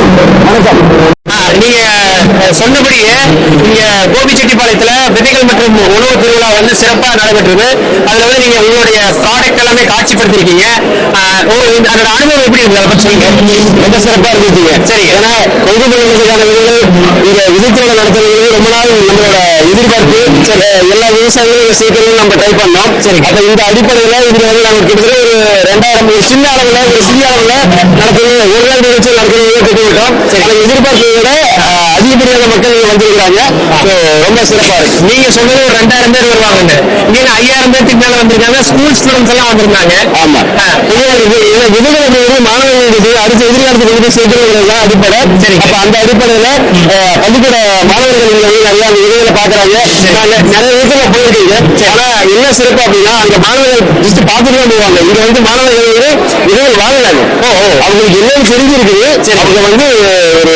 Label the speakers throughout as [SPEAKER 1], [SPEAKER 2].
[SPEAKER 1] வணக்கம்.
[SPEAKER 2] நீங்க சொன்னபடியே இங்க கோபிச்செட்டிப்பாளையத்துல விதைகள் மற்றும் உணவு திருவிழா வந்து சிறப்பா நடைபெற்றது. அதுல வந்து நீங்க உங்களுடைய ப்ராடக்ட் எல்லாமே காட்சிப்படுத்திருக்கீங்க. அதோட அனுபவம் எப்படி இருக்கு? அதை சொல்லுங்க.
[SPEAKER 1] ரொம்ப சிறப்பா இருந்துச்சுங்க.
[SPEAKER 2] சரி.
[SPEAKER 1] ஏன்னா கொங்கு மண்டலத்துக்கான விதைகள் இங்க விதைத்திறனை நடத்துறது ரொம்ப நாள் நம்மளோட எதிர்பார்ப்பு. எல்லா விவசாயிகளும் சீக்கிரம் நம்ம ட்ரை பண்ணோம்.
[SPEAKER 2] சரி.
[SPEAKER 1] அப்ப இந்த அடிப்படையில இங்க வந்து நாங்க கிட்டத்தட்ட ஒரு ரெண்டாயிரம் சின்ன அளவுல ஒரு சிறிய அளவுல நடத்துறது ஒரு நாள் நிகழ்ச்சி நடத்துறது திட்டமிட்டோம் விட அஹ், அதிகப்படியான மக்கள் இங்க வந்திருக்கிறாங்க. ரொம்ப சிறப்பா இருக்கு.
[SPEAKER 2] நீங்க சொன்னது ஒரு ரெண்டாயிரம் பேர் வருவாங்கன்னு நீங்க ஐயாயிரம் பேருக்கு மேல வந்திருக்காங்க. ஸ்கூல் ஸ்டூடெண்ட்ஸ் எல்லாம் வந்திருந்தாங்க.
[SPEAKER 1] ஆமா. இது- இது விதைகள் அப்படிங்கிறது மாணவர்களுக்கு அடுத்த எதிர்காலத்துக்கு வந்து சேர்க்கிறது தான் அடிப்படை.
[SPEAKER 2] சரி.
[SPEAKER 1] அப்ப அந்த அடிப்படையில பள்ளிக்கூட மாணவர்கள் இங்க வந்து நிறைய அந்த விதைகளை பாக்குறாங்க. நிறைய விதத்துல போயிருக்கீங்க. ஆனா என்ன சிறப்பு அப்படின்னா அங்க மாணவர்கள் ஜஸ்ட் பார்த்துட்டு தான் போவாங்க. இங்க வந்து மாணவர்கள் வந்து விதைகள் வாங்கினாங்க அவங்களுக்கு என்னன்னு தெரிஞ்சிருக்குது. அவங்க வந்து ஒரு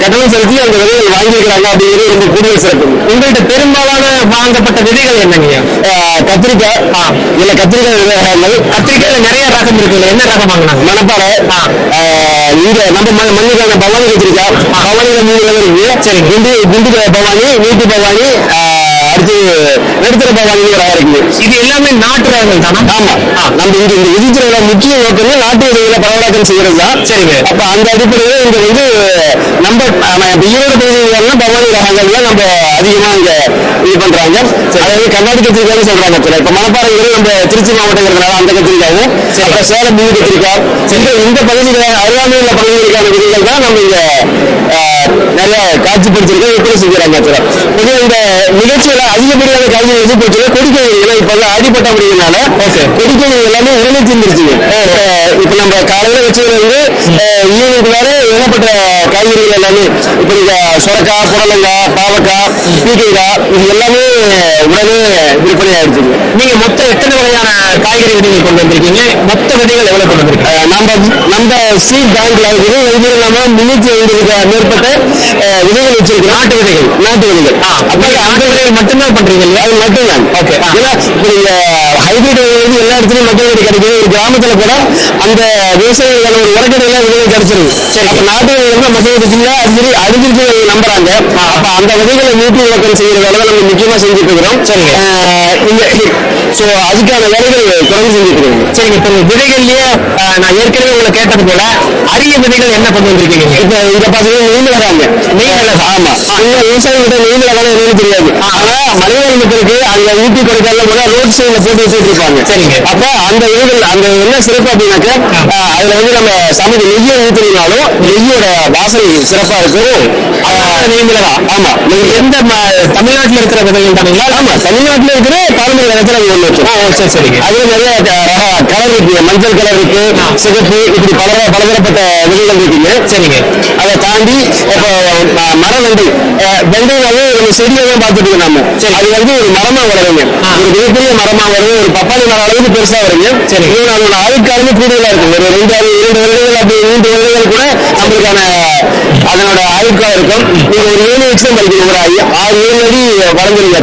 [SPEAKER 1] கட்டணம் செலுத்தி அந்த விதைகள் வாங்கியிருக்கிறாங்க அப்படிங்கிறது ரொம்ப கூடுதல் சிறப்பு.
[SPEAKER 2] உங்கள்ட்ட பெரும்பாலான வாங்கப்பட்ட விதைகள் என்னங்க
[SPEAKER 1] கத்திரிக்காய். இல்ல கத்திரிக்காய் விவகாரங்கள்
[SPEAKER 2] கத்திரிக்காயில நிறைய ரகம் இருக்குல்ல என்ன ரகம் வாங்கினாங்க?
[SPEAKER 1] மணப்பாறை. இங்க நம்ம மண்ணுக்கான பவானி கத்திரிக்காய் பவானியில மூணு இருக்கு. சரி குண்டு குண்டு பவானி நீட்டு பவானி அடுத்து நடுத்தர பவானி ரகம் இருக்குது.
[SPEAKER 2] இது எல்லாமே நாட்டு ரகங்கள் தானா?
[SPEAKER 1] ஆமா. நம்ம இங்க இந்த விதித்துறையில முக்கிய நோக்கமே நாட்டு விதைகளை பரவலாக்கம் செய்யறது தான்.
[SPEAKER 2] சரிங்க.
[SPEAKER 1] அப்ப அந்த அடிப்படையில் இங்க வந்து நம்ம ஈரோடு பகுதிகளில் பவானி ரகங்கள் தான் நம்ம அதிகமா இங்க இது பண்றாங்க. அதாவது கர்நாடக கத்திரிக்காய்னு சொல்றாங்க சில இப்ப மணப்பாறைங்கிறது நம்ம திருச்சி மாவட்டங்கிறதுனால அந்த கத்திரிக்காயும் அப்புறம் சேலம் மீன் கத்திரிக்காய். இந்த இந்த பகுதிகள் அருகாமையில் உள்ள பகுதிகளுக்கான விதைகள் தான் நம்ம இங்க ஆஹ், நிறைய காட்சிப்படுத்திருக்கோம் எப்படி செஞ்சுறாங்க பொதுவாக இந்த நிகழ்ச்சியில அதிகப்படியான காய்கறி எது போச்சுன்னா கொடிக்கை ஏன்னா இப்ப வந்து அடிப்பட்ட அப்படிங்கிறனால கொடிக்கை எல்லாமே உடனே தீர்ந்துருச்சுங்க இப்ப நம்ம காலையில வச்சதுல இருந்து ஈவினிங் வர ஏகப்பட்ட காய்கறிகள் எல்லாமே இப்ப நீங்க சுரக்காய் புடலங்காய் பாவக்காய் பீக்கைக்காய் இது எல்லாமே உடனே விற்பனை ஆயிடுச்சுங்க
[SPEAKER 2] நீங்க மொத்தம் எத்தனை வகையான காய்கறி விதைகள் கொண்டு வந்திருக்கீங்க? மொத்த விதைகள் எவ்வளவு கொண்டு வந்திருக்கீங்க?
[SPEAKER 1] நம்ம நம்ம சீட் பேங்க்ல விதை வைத்தியம் இல்லாம முன்னூத்தி ஐம்பதுக்கு மேற்பட்ட விதைகள் வச்சிருக்கோம் நாட்டு விதைகள். நாட்டு விதைகள்.
[SPEAKER 2] அப்ப நாட்டு விதைகள் மட்டும்தான் பண்றீங்க இல்லையா?
[SPEAKER 1] அது மட்டும்தான்.
[SPEAKER 2] Okay.
[SPEAKER 1] ஏன்னா இப்ப ஹைபிரிட் வந்து எல்லா இடத்துலயும் மக்கள் விதை கிடைக்குது. ஒரு கிராமத்துல கூட அந்த விவசாயிகள் ஒரு உரக்கடையில விதை கிடைச்சிருது. சரி அப்ப நாட்டு விதைகள் அடிக்கடி அடிஞ்சிருக்கு நம்புறாங்க அப்ப அந்த விதைகளை மீட்டு விளக்கம் செய்யற வேலை நம்ம முக்கியமா செஞ்சுட்டு இருக்கிறோம்
[SPEAKER 2] சரிங்க.
[SPEAKER 1] சோ அதுக்கான வேலைகள் தொடர்ந்து செஞ்சுட்டு
[SPEAKER 2] சரிங்க இப்போ விதைகள்லயே நான் ஏற்கனவே உங்களை கேட்டது போல அரிய விதைகள் என்ன கொண்டு வந்திருக்கீங்க?
[SPEAKER 1] இப்ப இத பாத்தீங்கன்னா நெல் வராங்க. நெல் வராங்க. ஆமா. இந்த விவசாயிகிட்ட வராங்க என்னன்னு தெரியாது. ஆனா மலைவாழ் மக்களுக்கு அங்க ஊட்டி கொடைக்கானல கூட ரோட் சைடுல போட்டு வச்சுட்டு இருப்பாங்க.
[SPEAKER 2] சரிங்க.
[SPEAKER 1] அப்ப அந்த விதைகள் அந்த என்ன சிறப்பு அப்படின்னாக்க அதுல வந்து நம்ம சமைக்க நெய்யை ஊத்துறதுனாலும் நெய்யோட வாசனை சிறப்பா இருக்கும். ஆஹ், நெய் மிளகா? ஆமா.
[SPEAKER 2] நீங்க எந்த தமிழ்நாட்டுல இருக்கிற விதைகள் தானுங்களா
[SPEAKER 1] ஆமா. தமிழ்நாட்டுல இருக்கிற பாரம்பரிய இடத்துல வச்சிருக்கோம்
[SPEAKER 2] சரி சரிங்க.
[SPEAKER 1] அதுல நிறைய கலர் இருக்கு மஞ்சள் கலர் இருக்கு சிகப்பு இப்படி பல பலதரப்பட்ட விதைகள் இருக்குங்க.
[SPEAKER 2] சரிங்க.
[SPEAKER 1] அதை தாண்டி மர வெண்டை வெண்டைனாவே நம்ம செடியை தான் பார்த்துட்டு இருக்கோம் நம்ம அது வந்து ஒரு மரமா வளருங்க. ஒரு மிகப்பெரிய மரமா வரும் ஒரு பப்பாளி மரம் அளவுக்கு பெருசா வருங்க.
[SPEAKER 2] சரி.
[SPEAKER 1] அதோட ஆயுட்காலமே கூடுதலா இருக்கும் ஒரு ரெண்டு இரண்டு வருடங்கள் அப்படி மூன்று வருடங்கள் கூட நம்மளுக்கான அதனோட ஆயுட்காலம் இருக்கும். நீங்க ஒரு ஏழு வருஷம் படிக்கணும் ஒரு ஐயா ஆறு ஏழு அடி வளர்ந்துருங்க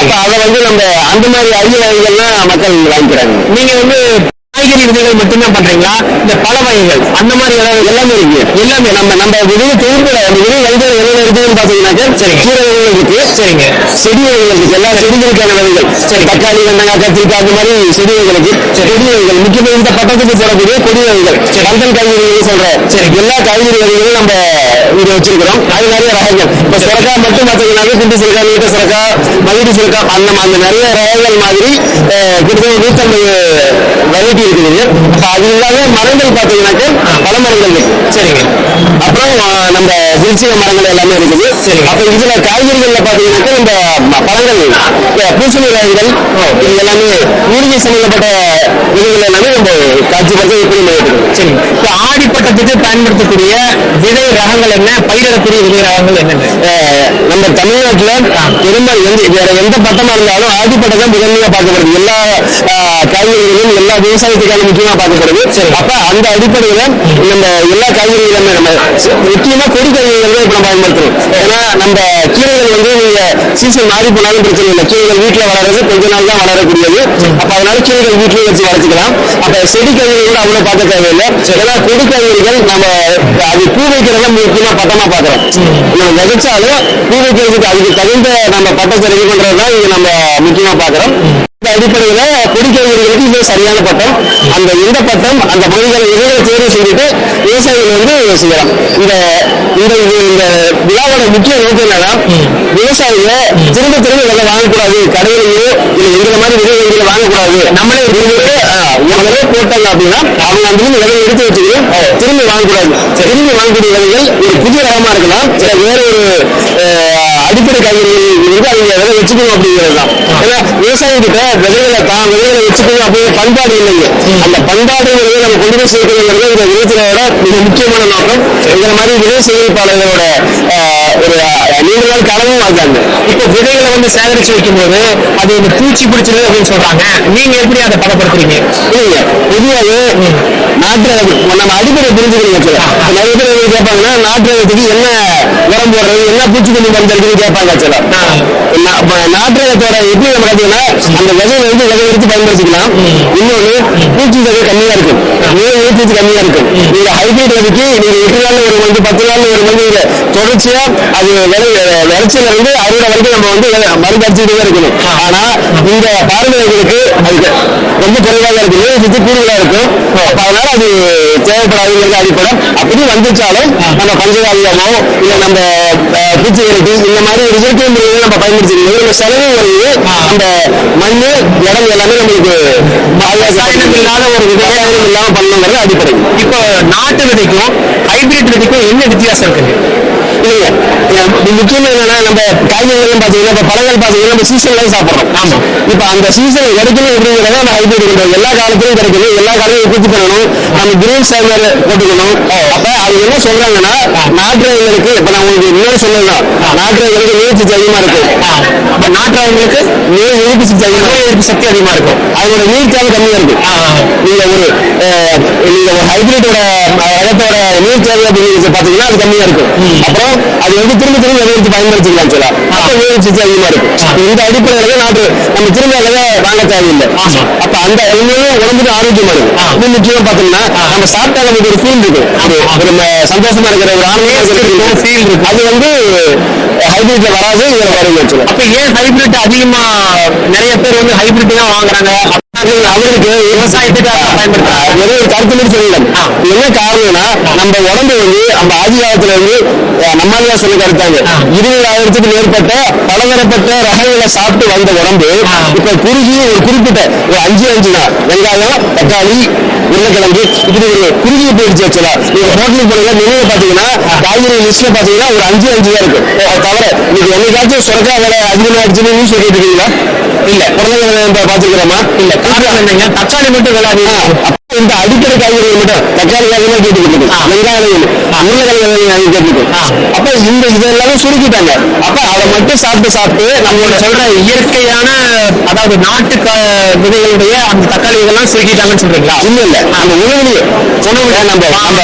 [SPEAKER 1] அப்ப அதை வந்து நம்ம அந்த மாதிரி அரிய வகைகள்லாம் மக்கள் வாங்கிக்கிறாங்க.
[SPEAKER 2] நீங்க வந்து காய்கறி விதைகள் மட்டும்தான் பண்றீங்களா? இந்த பழ வகைகள். அந்த மாதிரி
[SPEAKER 1] எல்லாமே இருக்கு. எல்லாமே நம்ம நம்ம விதை தொகுப்புல அந்த விதை வைத்தியம் என்னென்ன இருக்குன்னு பாத்தீங்கன்னாக்க சரி கீரை வகைகள் இருக்கு.
[SPEAKER 2] சரிங்க.
[SPEAKER 1] செடி வகைகள் இருக்கு. எல்லா செடிகளுக்கான வகைகள். சரி தக்காளி வெங்காயம் கத்திரிக்காய் அந்த மாதிரி செடி வகைகளுக்கு கொடி வகைகள். முக்கியமா இந்த பட்டத்துக்கு போடக்கூடிய கொடி வகைகள். பந்தல் காய்கறிகள் சொல்றேன். சரி. எல்லா காய்கறி வகைகளும் நம்ம இங்க வச்சிருக்கிறோம். அது நிறைய ரகங்கள் இப்ப சுரக்காய் மட்டும் பாத்தீங்கன்னா குண்டு சுரக்காய் நீட்ட சுரக்காய் மகிழ்ச்சி சுரக்காய் அந்த அந்த நிறைய ரகங்கள் மாதிரி கிட்டத்தட்ட நூத்தம்பது வெரைட்டி இருக்குது. அப்ப அது இல்லாத மரங்கள் பாத்தீங்கன்னாக்க பல மரங்கள் இருக்கு.
[SPEAKER 2] சரிங்க.
[SPEAKER 1] அப்புறம் நம்ம விருட்சிக மரங்கள் எல்லாமே இருக்குது.
[SPEAKER 2] சரி.
[SPEAKER 1] அப்ப இதுல காய்கறிகள்ல பாத்தீங்கன்னாக்க இந்த ம- பழங்கள் பூசணி வகைகள் இது எல்லாமே மூலிகை சம்பந்தப்பட்ட விதைகள் எல்லாமே நம்ம காட்சிப்படுத்த எப்படி பண்ணிட்டு
[SPEAKER 2] சரி இப்போ ஆடிப்பட்டத்துக்கு பயன்படுத்தக்கூடிய விதை ரகங்கள் என்ன? பயிரிடக்கூடிய விதை ரகங்கள் என்னென்ன?
[SPEAKER 1] நம்ம தமிழ்நாட்டுல பெரும்பாலும் எந்த வேற எந்த பட்டமா இருந்தாலும் ஆதிப்பட்டம் தான் முதன்மையா பார்க்கப்படுது. எல்லா காய்கறிகளும் எல்லா விவசாயத்துக்கான முக்கியமா பார்க்கப்படுது. அப்ப அந்த அடிப்படையில நம்ம எல்லா காய்கறிகளுமே நம்ம முக்கியமா கொடி காய்கறிகள் தான் இப்ப நம்ம பயன்படுத்துறோம் ஏன்னா நம்ம கீரைகள் வந்து நீங்க சீசன் மாறி போனாலும் பிரச்சனை இல்லை. கீரைகள் வீட்டுல வளர்றது கொஞ்ச நாள் தான் வளரக்கூடியது. அப்ப அதனால கீரைகள் வீட்லயே வச்சு வளர்த்துக்கலாம். அப்ப செடி காய்கறிகள் கூட அவ்வளவு பார்க்க தேவையில்லை. ஏன்னா கொடி காய்கறிகள் நம்ம அது பூ வைக்கிறத முக்கியமா பட்டமா பாக்குறோம் நம்ம விதைச்சாலும் பூ வைக்கிறதுக்கு அதுக்கு தகுந்த நம்ம பட்டத்தை ரெடி பண்றதுதான் இங்க நம்ம முக்கியமா பாக்குறோம் அடிப்படையில கொடிக்கலைஞர்களுக்கு இது சரியான பட்டம். அந்த இந்த பட்டம் அந்த பகுதிகளை எதிர தேர்வு செய்துட்டு விவசாயிகள் வந்து செய்யலாம். இந்த இந்த இந்த விழாவோட முக்கிய நோக்கம் என்னன்னா விவசாயிங்க திரும்ப திரும்ப விலை வாங்கக்கூடாது. கடையிலேயோ இல்லை எங்கிற மாதிரி விதை வங்கியில வாங்கக்கூடாது. நம்மளே விதையை, ஆஹ், தடவை போட்டாங்க அப்படின்னா அவங்க அந்த விலை எடுத்து வச்சுக்கணும் திரும்பி வாங்கக்கூடாது. திரும்பி வாங்கக்கூடிய விலைகள் ஒரு புதிய ரகமா இருக்கலாம். வேற ஒரு இருந்து அவங்க விதை வச்சுக்கணும் அப்படிங்கிறது தான். ஏன்னா விவசாயி கிட்ட விதைகளை தான் விதைகளை வச்சுக்கணும் அப்படிங்கிற பண்பாடு இல்லைங்க. அந்த பண்பாடுங்கிறத நம்ம கொண்டு போய் சேர்க்கணுங்கிறது இந்த விதத்திலோட மிக முக்கியமான நோக்கம். இந்த மாதிரி விதை சேகரிப்பாளர்களோட ஒரு நீண்ட நாள் கனவும் அதுதாங்க
[SPEAKER 2] இப்போ விதைகளை வந்து சேகரிச்சு வைக்கும்போது அது வந்து பூச்சி பிடிச்சது அப்படின்னு சொல்றாங்க. நீங்க எப்படி அதை பதப்படுத்துறீங்க?
[SPEAKER 1] இல்லைங்க. பொதுவாகவே நாட்டு நம்ம அடிப்படை புரிஞ்சுக்கணும் ஆக்சுவலா. நிறைய பேர் கேட்பாங்கன்னா நாட்டு என்ன உரம் போடுறது என்ன பூச்சிக்கொல்லி மருந்து இருக்குன்னு கேட்பாங்க ஆக்சுவலா நாட்டு எப்படி நம்ம பார்த்தீங்கன்னா அந்த விதையில இருந்து விதை எடுத்து பயன்படுத்திக்கலாம். இன்னொன்னு பூச்சி தொகை கம்மியா இருக்கும் நோய் எதிர்ப்பு கம்மியா இருக்கும் நீங்க ஹைபிரிட் விதைக்கு நீங்க எட்டு நாள்ல ஒரு மருந்து பத்து நாள்ல ஒரு மருந்து நீங்க தொடர்ச்சியா அது விளை விளைச்சல இருந்து அறுவடை வரைக்கும் நம்ம வந்து மருந்து அடிச்சுக்கிட்டே இருக்கணும். ஆனா இந்த பாரம்பரியங்களுக்கு அதுக்கு ரொம்ப குறைவாக இருக்கு. நோய் எதிர்ப்பு கூடுதலா இருக்கும். அதனால அது தேவைப்படாதுங்கிறது அடிப்படை அப்படி வந்துச்சாலும் நம்ம பஞ்சகாவியமோ இல்ல நம்ம அஹ், பூச்சி விரட்டி இந்த மாதிரி ஒரு இயற்கை முறைகளை நம்ம பயன்படுத்திக்கணும். நம்ம செலவு குறையுது அந்த மண்ணு இடம் எல்லாமே நம்மளுக்கு
[SPEAKER 2] ரசாயனம் இல்லாத ஒரு விதை.
[SPEAKER 1] ரசாயனம் இல்லாம பண்ணணுங்கிறது அடிப்படை.
[SPEAKER 2] இப்போ நாட்டு விதைக்கும் ஹைபிரிட் விதைக்கும் என்ன வித்தியாசம்
[SPEAKER 1] இது முக்கியமா என்னன்னா நம்ம காய்கறிகள் பாத்தீங்கன்னா இப்ப பழங்கள் பாத்தீங்கன்னா நம்ம சீசன்ல சாப்பிடுறோம்.
[SPEAKER 2] ஆமா.
[SPEAKER 1] இப்ப அந்த சீசன் கிடைக்கணும் அப்படிங்கிறத நம்ம ஹைபிரிட் பண்றோம் எல்லா காலத்திலும் கிடைக்கணும். எல்லா காலத்திலும் உற்பத்தி பண்ணணும். நம்ம கிரீன் ஸ்டாண்டர் போட்டுக்கணும். அப்ப அது என்ன சொல்றாங்கன்னா நாட்டுகளுக்கு இப்ப நான் உங்களுக்கு இன்னொரு சொல்லலாம் நாட்டுகளுக்கு நீர் சக்தி அதிகமா இருக்கு.
[SPEAKER 2] இப்போ நாட்டுறவங்களுக்கு
[SPEAKER 1] நீர் எதிர்ப்பு சக்தி அதிகமா
[SPEAKER 2] நோய் எதிர்ப்பு சக்தி அதிகமா இருக்கும்
[SPEAKER 1] அதோட நீர் தேவை கம்மியா இருக்கு. நீங்க ஒரு நீங்க ஒரு ஹைபிரிட்டோட ரகத்தோட நீர் தேவை பாத்தீங்கன்னா அது கம்மியா இருக்கும் அப்புறம் அது வந்து திரும்ப திரும்ப எடுத்து பயன்படுத்திக்கலாம் சொல்லலாம் அப்ப சக்தி அதிகமா இருக்கும். இந்த அடிப்படையில நாட்டு நம்ம திரும்ப அதை வாங்க தேவையில்லை. அப்ப அந்த உண்மையும் உடம்புக்கு ஆரோக்கியமா இருக்கும். இது முக்கியம் பாத்தீங்கன்னா நம்ம சாப்பிட்டா நமக்கு ஒரு ஃபீல் இருக்கும். ஒரு ஒரு ம- சந்தோஷமா இருக்கிற ஒரு ஆரோக்கியமா ஃபீல் இருக்கும் அது வந்து ஹைபிரிட்ல வராது இதுல வரும்
[SPEAKER 2] அப்ப ஏன் ஹைபிரிட் அதிகமா நிறைய பேர் வந்து ஹைபிரிட் தான் வாங்குறாங்க?
[SPEAKER 1] அவருக்கு
[SPEAKER 2] விவசாயத்துக்கு அதை பயன்படுத்துறாங்க.
[SPEAKER 1] ஒரே ஒரு கருத்து மட்டும் சொல்லலாம். என்ன காரணம்னா நம்ம உடம்பு வந்து நம்ம ஆதி காலத்துல வந்து அஹ், நம்மாலியா சொல்லி கருத்தாங்க இருபதாயிரத்துக்கு மேற்பட்ட பலதரப்பட்ட ரகங்களை சாப்பிட்டு வந்த உடம்பு இப்ப குறுகி ஒரு குறிப்பிட்ட ஒரு அஞ்சு அஞ்சு தான். வெங்காயம் தக்காளி உருளைக்கிழங்கு இப்படி ஒரு குறுகிய போயிடுச்சு ஆக்சுவலா நீங்க ஹோட்டலுக்கு போனீங்க மெனுவை பாத்தீங்கன்னா காய்கறி லிஸ்ட்ல பாத்தீங்கன்னா ஒரு அஞ்சு அஞ்சு தான் இருக்கு. அது தவிர நீங்க என்னைக்காச்சும் சுரக்கா விலை அதிகமாகிடுச்சுன்னு நியூஸ் சொல்லிட்டு இருக்கீங்களா? இல்ல. உருளைக்கிழங்கு பாத்துக்கிறோமா இல்ல.
[SPEAKER 2] காரணம் என்னங்க தக்காளி மட்டும்
[SPEAKER 1] அப்ப இந்த அடிப்படை காய்கறிகள் மட்டும் தக்காளி அதிகமா கேட்டுக்கிட்டு இருக்கு வெங்காயம் உருளைக்கிழங்கு கேட்டுக்கிட்டு அப்ப இந்த இதெல்லாமே சுருக்கிட்டாங்க. அப்ப அதை மட்டும் சாப்பிட்டு சாப்பிட்டு
[SPEAKER 2] நம்மளோட சொல்ற இயற்கையான அதாவது நாட்டு விதைகளுடைய அந்த தக்காளி இதெல்லாம் சுருக்கிட்டாங்கன்னு சொல்றீங்களா?
[SPEAKER 1] இல்ல இல்ல. நம்ம உணவுலயே உணவுல நம்ம நம்ம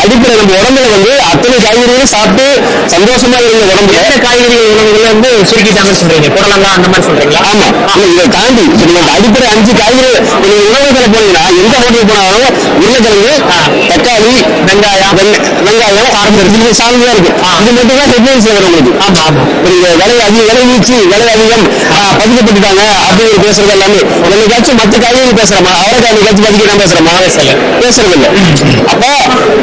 [SPEAKER 1] அடிப்படை நம்ம உடம்புல வந்து அத்தனை காய்கறிகளும் சாப்பிட்டு சந்தோஷமா இருந்த உடம்புல
[SPEAKER 2] எந்த காய்கறி உணவுகளை வந்து சுருக்கிட்டாங்கன்னு சொல்றீங்க. புடலங்காய் அந்த மாதிரி சொல்றீங்களா?
[SPEAKER 1] ஆமா. இல்ல, இதை தாண்டி அடிப்படை அஞ்சு காய்கறி உணவுகளை போனீங்கன்னா எந்த ஹோட்டல் போனாலும் உருளைக்கிழங்கு தக்காளி வெங்காயம். வெங்க- வெங்காயம் காரம் இது சார்ந்ததா இருக்கு. இது மட்டும் தான் ஹெட்லைன்ஸ் வரும் உங்களுக்கு.
[SPEAKER 2] ஆமா ஆமா.
[SPEAKER 1] நீங்க விலை அதிக விலை வீச்சு விலை அதிகம். பதிக்கப்பட்டுட்டாங்க அப்படின்னு பேசுறது எல்லாமே. என்னைக்காச்சும் மத்த காய்கறி பேசுறோமா? அவரைக்காய் என்னைக்காச்சும் பதிக்கலாம் பேசுறோமா பேசுறது இல்ல அப்ப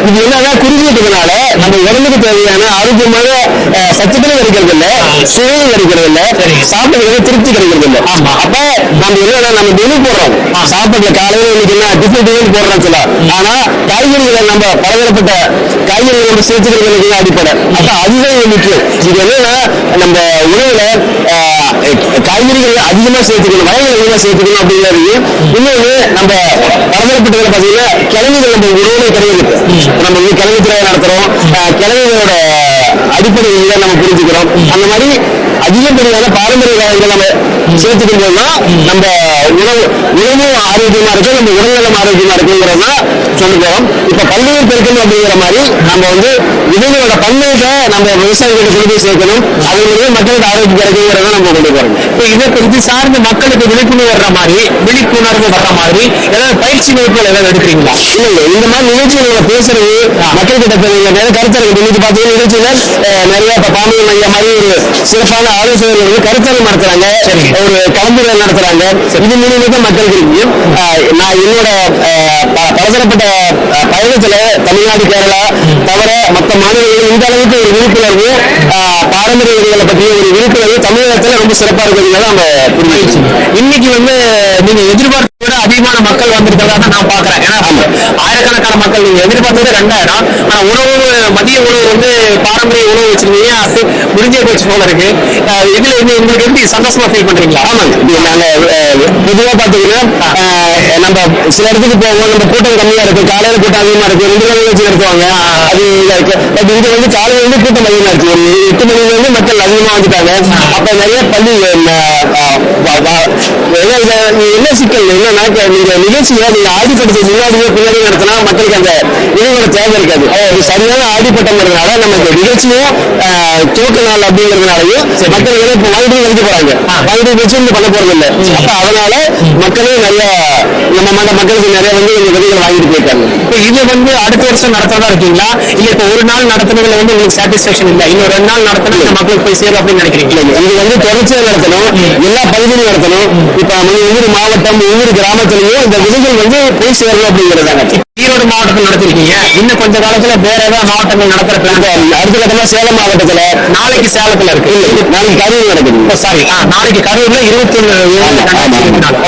[SPEAKER 1] இது என்னன்னா குறுகிட்டதுனால நம்ம உடம்புக்கு தேவையான ஆரோக்கியமான சத்துக்களும் கிடைக்கிறது இல்ல சுவையும் கிடைக்கிறது இல்ல சாப்பிடுறது திருப்தி கிடைக்கிறது இல்ல அப்ப நம்ம என்னன்னா நம்ம மெனு போடுறோம். சாப்பாட்டுல காலையில இன்னைக்கு என்ன டிஃபன் டிஃபன் போடுறோம் சொல்ல. ஆனா காய்கறிகளை நம்ம பலதரப்பட்ட காய்கறிகளை நம்ம சேர்த்துக்கிறது அடிப்படை. அப்ப அதுதான் முக்கியம். இது என்னன்னா நம்ம உணவுல காய்கறிகள் அதிகமா சேர்த்துக்கணும் வகைகள் அதிகமா சேர்த்துக்கணும் அப்படிங்கிறது இன்னொன்று நம்ம பலதரப்பட்டதுல பாத்தீங்கன்னா கிழங்குகள் நம்ம உணவுல கிடையாது. நம்ம வந்து கிழங்கு துறை நடத்துறோம். கிழங்குகளோட அடிப்படை தான் நம்ம புரிஞ்சுக்கிறோம். அந்த மாதிரி அதிகப்படியான பாரம்பரிய உணவுகளை நம்ம சேர்த்துக்கும் போதுதான் நம்ம உணவு உணவும் ஆரோக்கியமா இருக்கும் நம்ம உடல்நலம் ஆரோக்கியமா இருக்குங்கிறது தான் போறோம். இப்ப பல்லுயிர் பெருக்கணும் அப்படிங்கிற மாதிரி நம்ம வந்து விதைகளோட பல்லுயிரை நம்ம விவசாயிகளுக்கு கொண்டு போய் சேர்க்கணும். அது மூலமா மக்களுக்கு ஆரோக்கியம் கிடைக்குங்கிறத நம்ம கொண்டு போறோம்.
[SPEAKER 2] இப்போ இதை இது சார்ந்து மக்களுக்கு விழிப்புணர்வு வர்ற மாதிரி விழிப்புணர்வு வர்ற மாதிரி ஏதாவது பயிற்சி வகுப்புகள் ஏதாவது எடுக்கிறீங்களா?
[SPEAKER 1] இல்லைங்க இந்த மாதிரி நிகழ்ச்சிகளை பேசுறது மக்கள் கிட்ட போய் நிறைய கருத்தரங்கு இன்னைக்கு பார்த்தீங்கன்னா நிகழ்ச்சியில நிறைய இப்ப பாம்பு மையம் மாதிரி ஒரு சிறப்பான ஆலோசகர்கள் வந்து கருத்தரங்கு நடத்துறாங்க. ஒரு கலந்துரையாடல் நடத்துறாங்க. இது மூலியமாக மக்களுக்கு அஹ், நான் என்னோட பலதரப்பட்ட பயணத்துல தமிழ்நாடு கேரளா தவிர மற்ற மாநிலங்களில் இந்த அளவுக்கு ஒரு விழிப்புணர்வு பாரம்பரிய விதிகளை பற்றிய ஒரு விழிப்புணர்வு தமிழகத்துல ரொம்ப சிறப்பா இருக்கிறதுனால நம்ம புரிஞ்சுக்கணும்
[SPEAKER 2] இன்னைக்கு வந்து நீங்க எதிர்பார்த்ததை விட அதிகமான மக்கள் வந்திருக்கிறதா நான் பாக்குறேன் ஏன்னா ஆயிரக்கணக்கான மக்கள் நீங்க எதிர்பார்த்தது ரெண்டாயிரம். ஆனா உணவு மதிய உணவு வந்து பாரம்பரிய முடிஞ்சே போச்சு போல இருக்கு இதுல வந்து உங்களுக்கு எப்படி சந்தோஷமா ஃபீல் பண்றீங்களா?
[SPEAKER 1] ஆமாங்க. இது நாங்க பொதுவா பாத்தீங்கன்னா நம்ம சில இடத்துக்கு போவோம் நம்ம கூட்டம் கம்மியா இருக்கும் காலையில கூட்டம் அதிகமா இருக்கு ரெண்டு நாள் வச்சு நடத்துவாங்க அது இருக்கு பட் இங்க வந்து காலையில இருந்து கூட்டம் அதிகமா இருக்கு. எட்டு மணில இருந்து மக்கள் அதிகமா வந்துட்டாங்க. அப்ப நிறைய பள்ளி என்ன சிக்கல் என்னன்னா நீங்க நிகழ்ச்சியை நீங்க ஆடிப்பட்டத்துக்கு முன்னாடியே பின்னாடி நடத்தினா மக்களுக்கு அந்த இணையோட தேவை இருக்காது. சரியான ஆடிப்பட்டங்கிறதுனால நம்ம இந்த நிகழ்ச்சியும் துவக்க நாள் அப்படிங்கிறதுனாலயும் மக்கள் வந்து இப்போ வாங்கிட்டு வந்து போறாங்க. வாங்கிட்டு வச்சு இங்க பண்ண போறது இல்ல. அப்ப அதனால மக்களே நிறைய நம்ம மற்ற மக்களுக்கு நிறைய வந்து இந்த விதைகளை வாங்கிட்டு போயிருக்காங்க.
[SPEAKER 2] இப்போ இது வந்து அடுத்த வருஷம் நடத்துறதா இருக்கீங்களா? இல்ல இப்போ ஒரு நாள் நடத்துனதுல வந்து உங்களுக்கு சாட்டிஸ்பேக்ஷன் இல்ல? இன்னும் ரெண்டு நாள் நடத்தினா இந்த மக்களுக்கு போய் சேரும் அப்படின்னு நினைக்கிறீங்களா?
[SPEAKER 1] இல்லைங்க. இது வந்து தொடர்ச்சியா நடத்தணும். எல்லா பகுதியிலும் நடத்தணும் இப்ப ஒவ்வொரு மாவட்டம் ஒவ்வொரு கிராமத்திலையும் இந்த விதைகள் வந்து போய் சேரணும் அப்படிங்கிறதாங்க
[SPEAKER 2] ஈரோடு மாவட்டத்தில் நடத்திருக்கீங்க. இன்னும் கொஞ்ச காலத்துல வேற ஏதாவது மாவட்டங்கள் நடத்துற பிளான்
[SPEAKER 1] அடுத்த கட்டமா சேலம் மாவட்டத்துல
[SPEAKER 2] நாளைக்கு சேலத்துல இருக்கு.
[SPEAKER 1] நாளைக்கு கரூர் நடக்குது.
[SPEAKER 2] சாரி நாளைக்கு கரூர்ல இருபத்தி ஒண்ணு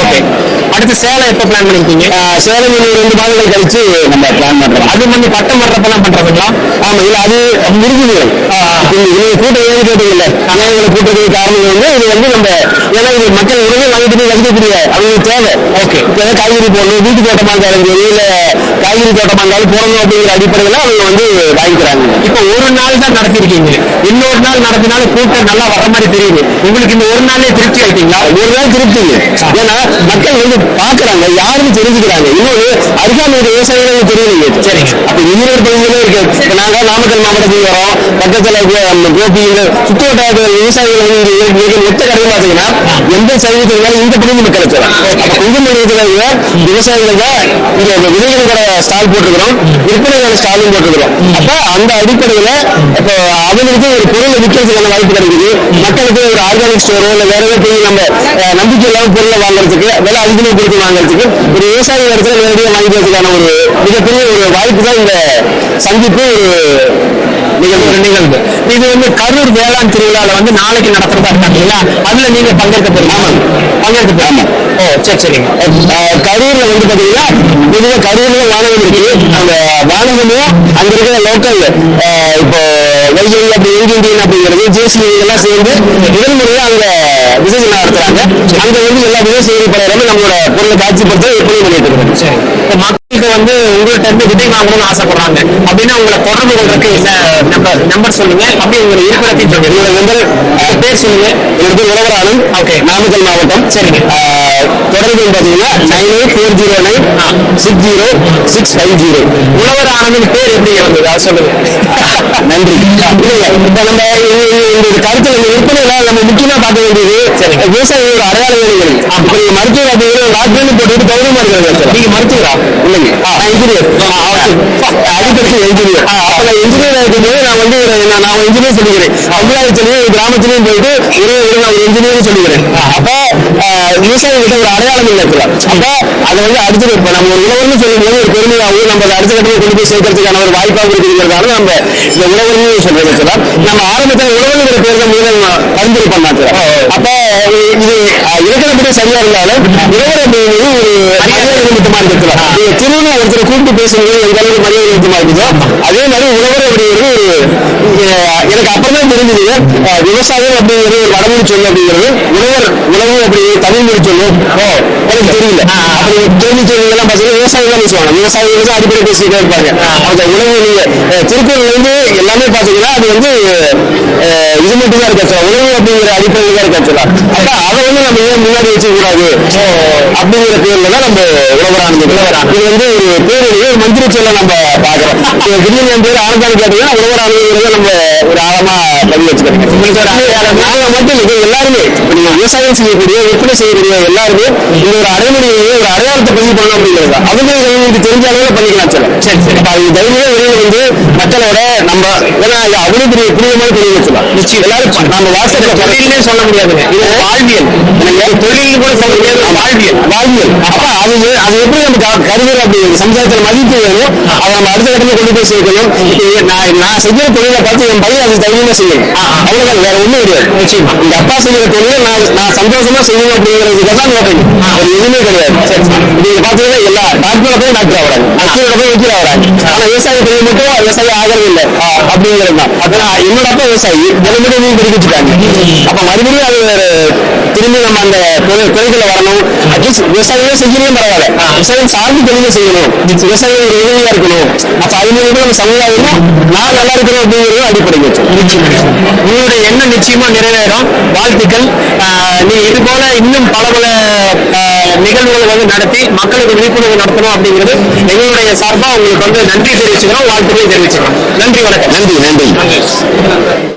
[SPEAKER 2] ஓகே. அடுத்து சேலம் எப்ப பிளான் பண்ணிருக்கீங்க?
[SPEAKER 1] சேலம் இன்னும் ரெண்டு மாதங்கள் கழிச்சு நம்ம பிளான் பண்றோம்.
[SPEAKER 2] அது வந்து பட்டம் வர்றப்பெல்லாம் பண்றதுங்களா?
[SPEAKER 1] ஆமா இல்ல அது முடிஞ்சுது நீங்க கூட்டம் ஏன் கேட்டீங்கல்ல அனைவரை கூட்டத்துக்கு காரணம் வந்து இது வந்து நம்ம ஏன்னா இது மக்கள் உணவு வாங்கிட்டு போய் வைக்கக்கூடிய அவங்களுக்கு தேவை. ஓகே. ஏதாவது காய்கறி போடணும் வீட்டு தோட்டமா இருந்தாலும் இல்ல காய்கறி தோட்டமா இருந்தாலும் போடணும் அப்படிங்கிற அடிப்படையில் அவங்க வந்து வாங்கிக்கிறாங்க.
[SPEAKER 2] இப்போ ஒரு நாள் தான் நடத்திருக்கீங்க. இன்னொரு நாள் நடத்தினாலும் கூட்டம் நல்லா வர மாதிரி தெரியுது. உங்களுக்கு இந்த ஒரு நாளே திருப்தி ஆயிட்டீங்களா?
[SPEAKER 1] ஒரு நாள் திருப்திங்க ஏன்னா மக்கள் வந்து பாக்குறாங்க யாருன்னு தெரிஞ்சுக்கிறாங்க. இன்னொரு அருகாமை விவசாயிகளுக்கு தெரியலைங்க
[SPEAKER 2] சரிங்க.
[SPEAKER 1] அப்ப ஈரோடு பகுதியிலே இருக்கு. இப்ப நாங்க நாமக்கல் மாவட்டத்துக்கு வரோம். பக்கத்துல நம்ம கோபி சுற்றுவட்டார விவசாயிகள் வந்து இங்க மொத்த கடை பாத்தீங்கன்னா எந்த சதவீதத்துல இந்த பகுதி மக்கள் வச்சிடலாம் அப்ப குங்குமணியத்துல விவசாயிகள் தான் இங்க இந்த விதைகள் கடை ஸ்டால் போட்டுக்கிறோம் விற்பனை கடை ஸ்டாலும் போட்டுக்கிறோம் அப்ப அந்த அடிப்படையில இப்போ அவங்களுக்கு ஒரு பொருளை விற்கிறதுக்கான வாய்ப்பு கிடைக்குது. மக்களுக்கு ஒரு ஆர்கானிக் ஸ்டோரோ இல்ல வேற ஏதாவது போய் நம்ம நம்பிக்கை இல்லாம பொருளை வாங்குறதுக்கு விலை அதிகமாக கொடுத்து வாங்குறதுக்கு. ஒரு விவசாய இடத்துல நேரடியாக வாங்கிக்கிறதுக்கான ஒரு மிகப்பெரிய ஒரு வாய்ப்பு தான் இந்த சந்திப்பு ஒரு நிகழ்வு.
[SPEAKER 2] இது வந்து கரூர் வேளாண் திருவிழால வந்து நாளைக்கு நடத்துறதா இருக்காங்க இல்லையா? அதுல நீங்க பங்கேற்க போறீங்க. பங்கேற்க போறீங்க. ஓ சரி சரிங்க.
[SPEAKER 1] கரூர்ல வந்து பாத்தீங்கன்னா பொதுவாக கரூர்ல வானகம் இருக்கு. அந்த வானகமும் அங்க இருக்கிற லோக்கல் இப்போ வைகை அப்படி இந்தியன் அப்படிங்கிறது ஜேசி எல்லாம் சேர்ந்து முதல் முறையா அங்க விசேஷம் நடத்துறாங்க. அங்க வந்து எல்லா விவசாயிகள் படையிலுமே நம்மளோட பொருளை காட்சிப்படுத்த விற்பனை பண்ணிட்டு இருக்கோம்
[SPEAKER 2] இப்போ மக்களுக்கு வந்து உங்கள்ட்ட இருந்து விதை வாங்கணும்னு ஆசைப்படுறாங்க. அப்படின்னா உங்களை தொடர்பு கொள்றதுக்கு என்ன நம்பர் நம்பர் சொல்லுங்க. அப்படி உங்களை இருக்கிறதையும் சொல்லுங்க.
[SPEAKER 1] என்னோட நம்பர்
[SPEAKER 2] பேர் சொல்லுங்க.
[SPEAKER 1] என்னோட உலகரானன்
[SPEAKER 2] ஓகே.
[SPEAKER 1] நாமக்கல் மாவட்டம்.
[SPEAKER 2] சரிங்க.
[SPEAKER 1] தொடர்பு பாத்தீங்கன்னா nine eight four zero nine six zero six five zero
[SPEAKER 2] உழவர் ஆனந்தன் பேர் எப்படி இருந்தது அது சொல்லுங்க.
[SPEAKER 1] நன்றி. இல்லைங்க. இப்ப நம்ம இந்த- கருத்துல இந்த விற்பனையில நம்ம முக்கியமா பார்க்க வேண்டியது விவசாய ஒரு அடையாள வேலைகள். இப்ப நீங்க மருத்துவ பார்த்தீங்கன்னா டாக்டர்னு போட்டுட்டு கௌரவமா நீங்க மருத்துவரா? இல்லைங்க. இன்ஜினியர் அடிப்படை இன்ஜினியர் அப்ப நான் இன்ஜினியர் இருக்கும்போது நான் வந்து நான் இன்ஜினியர் சொல்லிக்கிறேன். பஞ்சாயத்துலயும் கிராமத்திலயும் போயிட்டு ஒரு நான் இன்ஜினியர் சொல்லிக்கிறேன். அப்ப விவசாயிகிட்ட ஒரு அடையாளம் இல்லை. அப்ப அதை வந்து அடுத்தது இப்ப நம்ம ஒரு உழவர்னு சொல்லும்போது ஒரு பெருமையாகவும் நம்ம அதை அடுத்த கட்டத்தில் கொண்டு போய் சேர்க்கறதுக்கான ஒரு வாய்ப்பாக இருக்குங்கிறதால நம்ம இந்த உழவர்னு சொல்றது வச்சுல நம்ம ஆரம்பத்தில் உழவர்ங்கிற பேர் தான் முதல்ல பரிந்துரை பண்ணாங்க அப்ப இலக்கணப்படி சரியா இருந்தாலும் உழவர் அப்படிங்கிறது ஒரு மரியாதை நிமித்தமா இருக்கிறதுல நீங்க திருவிழா ஒருத்தரை கூப்பிட்டு பேசும்போது எந்த அளவுக்கு மரியாதை நிமித்தமா இருக்குதோ அதே மாதிரி உழவர் அப்படிங்கிறது எனக்கு அப்புறம் தான் தெரிஞ்சது விவசாயம் அப்படிங்கிறது ஒரு வடமொழி சொல்லு அப்படிங்கிறது உழவர் உழவு அப்படி தமிழ் மொழி சொல்லு ஓ எனக்கு தெரியல. அப்படி கேள்வி கேள்விகள்லாம் பார்த்தீங்கன்னா விவசாயம் தான் பேசுவாங்க. விவசாயிகள் தான் அடிப்படை பேசிக்கிட்டே இருப்பாங்க. அந்த உழவு நீங்க திருக்குறள் வந்து எல்லாமே பார்த்தீங்கன்னா அது வந்து இது மட்டும் தான் இருக்கா? உழவு அப்படிங்கிற அடிப்படையில் தான் இருக்கா? சொல்லலாம் அப்ப அதை வந்து நம்ம ஏன் முன்னாடி வச்சுக்க கூடாது அப்படிங்கிற பேர்ல தான் நம்ம உழவரானது. உழவரான். இது வந்து ஒரு பேர் ஒரு மந்திரி சொல்ல நம்ம பாக்குறோம் திடீர்னு என் பேர் ஆனந்தான்னு கேட்டீங்கன்னா உழவரானதுங்கிறத நம்ம ஒரு ஆழமா பதிவு வச்சுக்கிறோம் நாங்க மட்டும் இல்லை எல்லாருமே. நீங்க விவசாயம் செய்யக்கூடிய விற்பனை செய்யக்கூடிய எல்லாருமே இந்த ஒரு அடைமொழியை ஒரு அடையாளத்தை பதிவு பண்ணணும் அப்படிங்கிறது அவங்க உங்களுக்கு தெரிஞ்ச அளவுல பண்ணிக்கலாம் சொல்ல சரி சரி. அது தைரியம் வெளியில வந்து மக்களோட நம்ம ஏன்னா இது அவ்வளவு பெரிய புனிதமான தொழில் சொல்லலாம் நிச்சயம். எல்லாரும் நம்ம வாட்ஸ்அப்ல
[SPEAKER 2] தொழில்னே சொல்ல முடியாதுங்க இது வாழ்வியல்.
[SPEAKER 1] எனக்கு
[SPEAKER 2] தொழில் கூட முடியாது. வாழ்வியல்.
[SPEAKER 1] வாழ்வியல். அப்ப அது அது எப்படி நம்ம க- கருதுறோம் அப்படி சமுதாயத்துல மதிப்பு வேணும்? அதை நம்ம அடுத்த கட்டத்துல கொண்டு போய் சேர்க்கணும். நான் நான் செய்யற தொழிலை பார்த்து என் பையன் அது தைரியமா செய்யணும் அவ்வளவுதான். வேற ஒண்ணும் கிடையாது. நிச்சயமா. இந்த அப்பா செய்யற தொழிலை நான் நான் சந்தோஷமா செய்யணும் அப்படிங்கிறதுக்கு தான் நோட்டீங்க அது எதுவுமே கிடையாது. நீங்க பாத்தீங்கன்னா எல்லா டாக்டரோட போய் டாக்டர் ஆகிறாங்க வக்கீலோட போய் வக்கீல் ஆகிறாங்க ஆனா விவசாய தொழில் மட்டும் விவசாயி ஆகிறது இல்லை அப்படிங்கிறது தான். அதான் என்னோட அப்பா விவசாயி. தினமுறை நீங்க படிக்க வச்சுட்டாங்க அப்ப மறுபடியும் அது திரும்பி நம்ம அந்த துறைகளை வரணும் அட்லீஸ்ட் விவசாயமே செய்யணும் பரவாயில்ல. விவசாயம் சார்ந்து தொழிலை செய்யணும். விவசாயம் ஒரு உதவியா இருக்கணும். அப்ப அது மூலமா நம்ம சமுதாயமும் நான் நல்லா இருக்கணும் அப்படிங்கிறது அடிப்படை
[SPEAKER 2] உங்களுடைய எண்ணம் நிச்சயமா நிறைவேறும். வாழ்த்துக்கள். நீ இது போல இன்னும் பல பல நிகழ்வுகளை வந்து நடத்தி மக்களுக்கு விழிப்புணர்வு நடத்தணும் அப்படிங்கிறது எங்களுடைய சார்பா உங்களுக்கு வந்து நன்றி தெரிவிச்சுக்கிறோம் வாழ்த்துக்களை தெரிவிச்சுக்கிறோம். நன்றி வணக்கம்.
[SPEAKER 1] நன்றி. நன்றி.